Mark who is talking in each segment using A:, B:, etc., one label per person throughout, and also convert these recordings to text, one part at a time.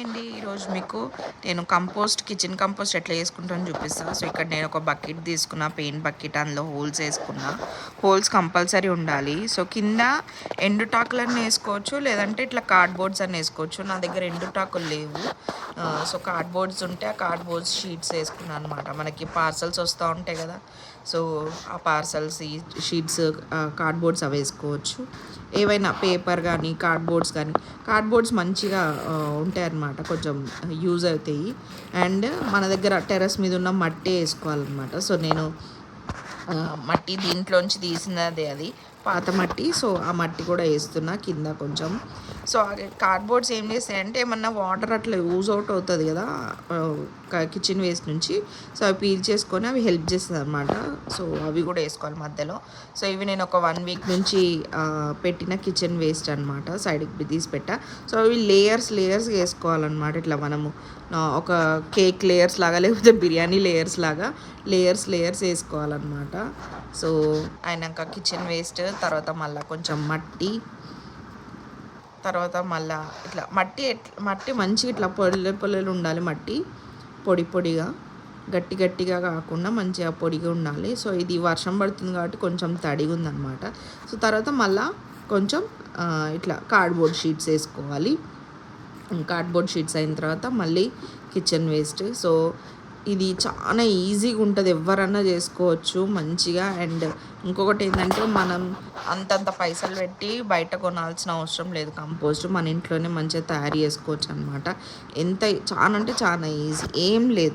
A: అండి ఈరోజు మీకు? నేను కంపోస్ట్ కిచెన్ కంపోస్ట్ ఎట్లా వేసుకుంటాను చూపిస్తాను సో ఇక్కడ నేను ఒక బకెట్ తీసుకున్న పెయింట్ బకెట్ అందులో హోల్స్ వేసుకున్నా. హోల్స్ కంపల్సరీ ఉండాలి. సో కింద ఎండుటాకులను వేసుకోవచ్చు లేదంటే ఇట్లా కార్డ్బోర్డ్స్ అని వేసుకోవచ్చు. నా దగ్గర ఎండుటాకులు లేవు. సో కార్డ్బోర్డ్స్ ఉంటే ఆ కార్డ్బోర్డ్స్ షీట్స్ వేసుకున్నాను అనమాట మనకి పార్సల్స్ వస్తూ ఉంటాయి కదా. సో ఆ పార్సల్స్ షీట్స్ కార్డ్బోర్డ్స్ అవి వేసుకోవచ్చు. ఏవైనా పేపర్ కానీ కార్డ్బోర్డ్స్ కానీ కార్డ్బోర్డ్స్ మంచిగా ఉంటాయి అన్నమాట కొంచెం యూజ్ అవుతాయి. అండ్ మన దగ్గర టెర్రస్ మీద ఉన్న మట్టి వేసుకోవాలన్నమాట. సో నేను మట్టి దీంట్లోంచి తీసినదే అది. పాత మట్టి సో ఆ మట్టి కూడా వేస్తున్నా కింద కొంచెం. సో కార్డ్బోర్డ్స్ ఏం చేస్తాయంటే ఏమన్నా వాటర్ అట్లా యూజ్ అవుట్ అవుతుంది కదా కిచెన్ వేస్ట్ నుంచి. సో అవి పీల్ చేసుకొని అవి హెల్ప్ చేస్తుంది అనమాట సో అవి కూడా వేసుకోవాలి మధ్యలో. సో ఇవి నేను ఒక వన్ వీక్ నుంచి పెట్టిన కిచెన్ వేస్ట్ అనమాట సైడ్కి తీసి పెట్టా. సో అవి లేయర్స్ లేయర్స్ వేసుకోవాలన్నమాట. ఇట్లా మనము ఒక కేక్ లేయర్స్ లాగా లేకపోతే బిర్యానీ లేయర్స్ లాగా లేయర్స్ లేయర్స్ వేసుకోవాలన్నమాట. సో అయినాక కిచెన్ వేస్ట్ తర్వాత మళ్ళీ కొంచెం మట్టి తర్వాత మళ్ళా ఇట్లా మట్టి ఎట్లా మట్టి మంచిగా ఇట్లా పొల్లె పొల్లెలు ఉండాలి మట్టి పొడి పొడిగా గట్టి గట్టిగా కాకుండా మంచిగా పొడిగా ఉండాలి. సో ఇది వర్షం పడుతుంది కాబట్టి కొంచెం తడిగా ఉందన్నమాట. సో తర్వాత మళ్ళా కొంచెం ఇట్లా కార్డ్బోర్డ్ షీట్స్ వేసుకోవాలి. కార్డ్బోర్డ్ షీట్స్ అయిన తర్వాత మళ్ళీ కిచెన్ వేస్ట్ సో ఇది చాలా ఈజీగా ఉంటుంది ఎవరన్నా చేసుకోవచ్చు మంచిగా. అండ్ ఇంకొకటి ఏంటంటే మనం అంతంత పైసలు పెట్టి బయట కొనాల్సిన అవసరం లేదు కంపోస్ట్. మన ఇంట్లోనే మంచిగా తయారు చేసుకోవచ్చు అనమాట ఎంత చాలా అంటే చాలా ఈజీ. ఏం లేదు.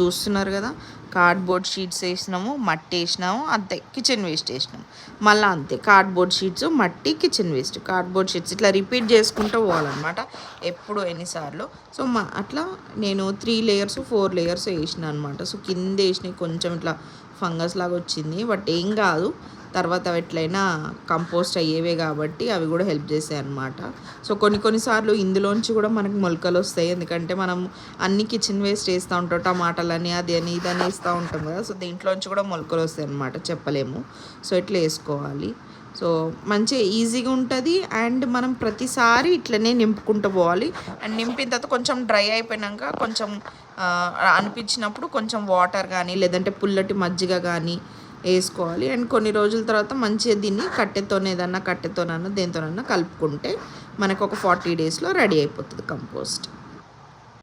A: చూస్తున్నారు కదా? కార్డ్బోర్డ్ షీట్స్ వేసినాము మట్టి వేసినాము అంతే. కిచెన్ వేస్ట్ వేసినాము. మళ్ళీ అంతే. కార్డ్బోర్డ్ షీట్స్ మట్టి కిచెన్ వేస్ట్. కార్డ్బోర్డ్ షీట్స్ ఇట్లా రిపీట్ చేసుకుంటూ పోవాలన్నమాట. ఎప్పుడు ఎన్నిసార్లు. సో మా అట్లా నేను త్రీ లేయర్స్ ఫోర్ లేయర్స్ వేసిన అనమాట సో కింద వేసినాయి కొంచెం ఇట్లా ఫంగస్ లాగా వచ్చింది. బట్ ఏం కాదు. తర్వాత అవి ఎట్లయినా కంపోస్ట్ అయ్యేవే కాబట్టి అవి కూడా హెల్ప్ చేసాయి అనమాట సో కొన్ని కొన్నిసార్లు ఇందులోంచి కూడా మనకు మొలకలు వస్తాయి. ఎందుకంటే మనం అన్ని కిచెన్ వేస్ట్ వేస్తూ ఉంటాం. టమాటాలని అది అని ఇది అని వేస్తూ ఉంటాం కదా. సో దీంట్లోంచి కూడా మొలకలు వస్తాయి అనమాట చెప్పలేము. సో ఇట్లా వేసుకోవాలి. సో మంచిగా ఈజీగా ఉంటుంది. అండ్ మనం ప్రతిసారి ఇట్లనే నింపుకుంటూ పోవాలి. అండ్ నింపిన తర్వాత కొంచెం డ్రై అయిపోయినాక కొంచెం అనిపించినప్పుడు కొంచెం వాటర్ కానీ లేదంటే పుల్లటి మజ్జిగ కానీ వేసుకోవాలి. అండ్ కొన్ని రోజుల తర్వాత మంచిగా దీన్ని కట్టెతోనే ఏదన్నా కట్టెతోనన్నా దేనితోనన్నా కలుపుకుంటే మనకు ఒక ఫార్టీ డేస్లో రెడీ అయిపోతుంది కంపోస్ట్.